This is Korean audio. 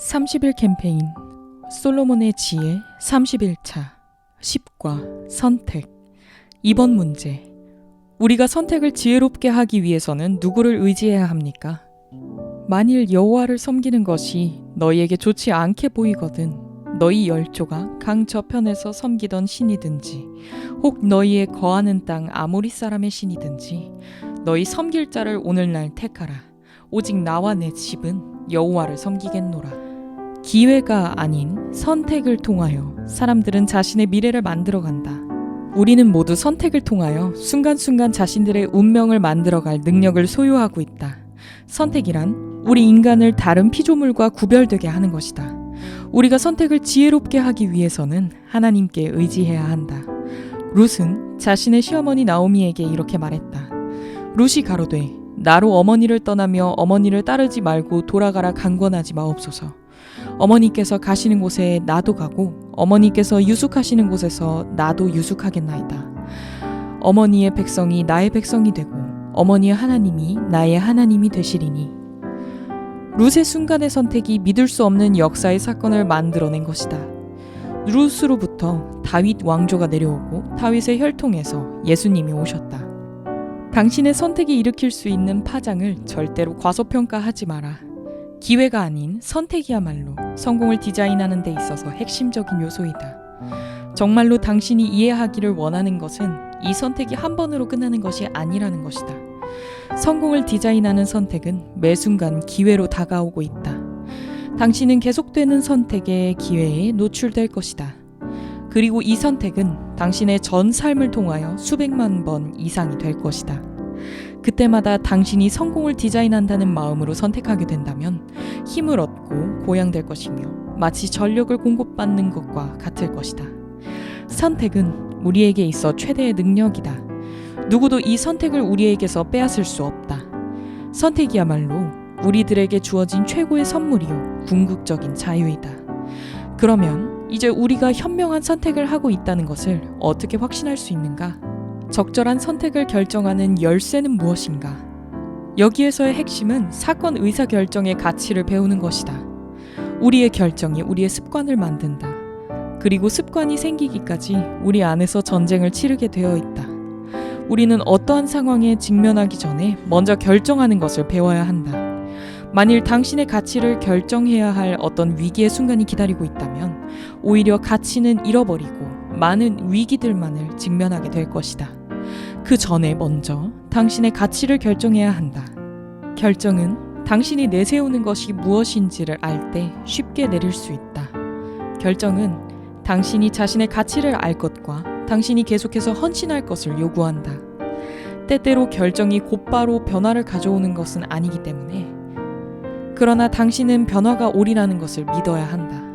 30일 캠페인 솔로몬의 지혜 31차 10과 선택. 2번 문제 우리가 선택을 지혜롭게 하기 위해서는 누구를 의지해야 합니까? 만일 여호와를 섬기는 것이 너희에게 좋지 않게 보이거든 너희 열조가 강 저편에서 섬기던 신이든지 혹 너희의 거하는 땅 아모리 사람의 신이든지 너희 섬길 자를 오늘날 택하라. 오직 나와 내 집은 여호와를 섬기겠노라 기회가 아닌 선택을 통하여 사람들은 자신의 미래를 만들어 간다. 우리는 모두 선택을 통하여 순간순간 자신들의 운명을 만들어갈 능력을 소유하고 있다. 선택이란 우리 인간을 다른 피조물과 구별되게 하는 것이다. 우리가 선택을 지혜롭게 하기 위해서는 하나님께 의지해야 한다. 룻은 자신의 시어머니 나오미에게 이렇게 말했다. 룻이 가로되 나로 어머니를 떠나며 어머니를 따르지 말고 돌아가라 강권하지 마옵소서. 어머니께서 가시는 곳에 나도 가고 어머니께서 유숙하시는 곳에서 나도 유숙하겠나이다. 어머니의 백성이 나의 백성이 되고 어머니의 하나님이 나의 하나님이 되시리니 룻의 순간의 선택이 믿을 수 없는 역사의 사건을 만들어낸 것이다. 룻으로부터 다윗 왕조가 내려오고 다윗의 혈통에서 예수님이 오셨다. 당신의 선택이 일으킬 수 있는 파장을 절대로 과소평가하지 마라. 기회가 아닌 선택이야말로 성공을 디자인하는 데 있어서 핵심적인 요소이다. 정말로 당신이 이해하기를 원하는 것은 이 선택이 한 번으로 끝나는 것이 아니라는 것이다. 성공을 디자인하는 선택은 매 순간 기회로 다가오고 있다. 당신은 계속되는 선택의 기회에 노출될 것이다. 그리고 이 선택은 당신의 전 삶을 통하여 수백만 번 이상이 될 것이다. 그때마다 당신이 성공을 디자인한다는 마음으로 선택하게 된다면 힘을 얻고 고양될 것이며 마치 전력을 공급받는 것과 같을 것이다. 선택은 우리에게 있어 최대의 능력이다. 누구도 이 선택을 우리에게서 빼앗을 수 없다. 선택이야말로 우리들에게 주어진 최고의 선물이요 궁극적인 자유이다. 그러면 이제 우리가 현명한 선택을 하고 있다는 것을 어떻게 확신할 수 있는가? 적절한 선택을 결정하는 열쇠는 무엇인가? 여기에서의 핵심은 사건 의사 결정의 가치를 배우는 것이다. 우리의 결정이 우리의 습관을 만든다. 그리고 습관이 생기기까지 우리 안에서 전쟁을 치르게 되어 있다. 우리는 어떠한 상황에 직면하기 전에 먼저 결정하는 것을 배워야 한다. 만일 당신의 가치를 결정해야 할 어떤 위기의 순간이 기다리고 있다면 오히려 가치는 잃어버리고 많은 위기들만을 직면하게 될 것이다. 그 전에 먼저 당신의 가치를 결정해야 한다. 결정은 당신이 내세우는 것이 무엇인지를 알 때 쉽게 내릴 수 있다. 결정은 당신이 자신의 가치를 알 것과 당신이 계속해서 헌신할 것을 요구한다. 때때로 결정이 곧바로 변화를 가져오는 것은 아니기 때문에 그러나 당신은 변화가 오리라는 것을 믿어야 한다.